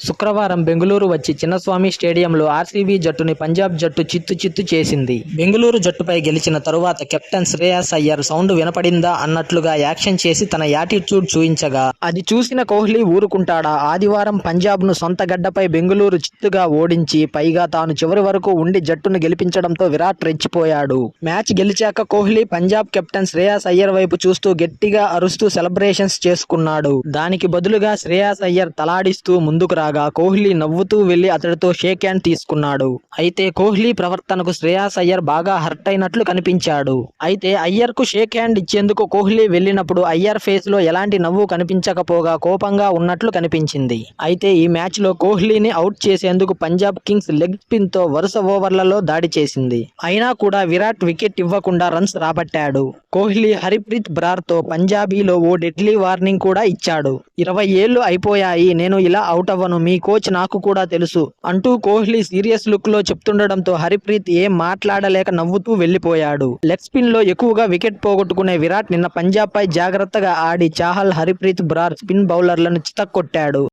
శుక్రవారం బెంగళూరు వచ్చి చిన్నస్వామి స్టేడియంలో ఆర్సీబీ జట్టుని పంజాబ్ జట్టు చిత్తు చిత్తు చేసింది. బెంగళూరు జట్టుపై గెలిచిన తరువాత కెప్టెన్ శ్రేయస్ అయ్యర్ సౌండ్ వినపడిందా అన్నట్లుగా యాక్షన్ చేసి తన యాటిట్యూడ్ చూయించగా అది చూసిన కోహ్లీ ఊరుకుంటాడా? ఆదివారం పంజాబ్ను సొంత గడ్డపై బెంగళూరు చిత్తుగా ఓడించి పైగా తాను చివరి వరకు ఉండి జట్టును గెలిపించడంతో విరాట్ రెచ్చిపోయాడు. మ్యాచ్ గెలిచాక కోహ్లీ పంజాబ్ కెప్టెన్ శ్రేయాస్ అయ్యర్ వైపు చూస్తూ గట్టిగా అరుస్తూ సెలబ్రేషన్స్ చేసుకున్నాడు. దానికి బదులుగా శ్రేయాస్ అయ్యర్ తలాడిస్తూ ముందుకు రాగా కోహ్లీ నవ్వుతూ వెళ్ళి అతడితో షేక్ హ్యాండ్ తీసుకున్నాడు. అయితే కోహ్లీ ప్రవర్తనకు శ్రేయాస్ అయ్యర్ బాగా హర్ట్ అయినట్లు కనిపించాడు. అయితే అయ్యర్కు షేక్ హ్యాండ్ ఇచ్చేందుకు కోహ్లీ వెళ్ళినప్పుడు అయ్యర్ ఫేస్లో ఎలాంటి నవ్వు కనిపించకపోగా కోపంగా ఉన్నట్లు కనిపించింది. అయితే ఈ మ్యాచ్లో కోహ్లీని అవుట్ చేసేందుకు పంజాబ్ కింగ్స్ లెగ్ స్పిన్తో వరుస ఓవర్లలో దాడి చేసింది. అయినా కూడా విరాట్ వికెట్ ఇవ్వకుండా రన్స్ రాబట్టాడు. కోహ్లీ హరిప్రీత్ బ్రార్తో పంజాబీలో ఓ డెడ్లీ వార్నింగ్ కూడా ఇచ్చాడు. ఇరవై ఏళ్ళు అయిపోయాయి నేను ఇలా అవుట్ అవ్వను. మీ కోచ్ నాకు కూడా తెలుసు. అంటూ కోహ్లీ సీరియస్ లుక్లో చెప్తుండడంతో హరిప్రీత్ ఏం మాట్లాడలేక నవ్వుతూ వెళ్ళిపోయాడు లెగ్ స్పిన్లో ఎక్కువగా వికెట్ పోగొట్టుకునే విరాట్ నిన్న పంజాబ్ పై జాగ్రత్తగా ఆడి చాహల్ హరిప్రీత్ బ్రార్ స్పిన్ బౌలర్లను చితక్కొట్టాడు.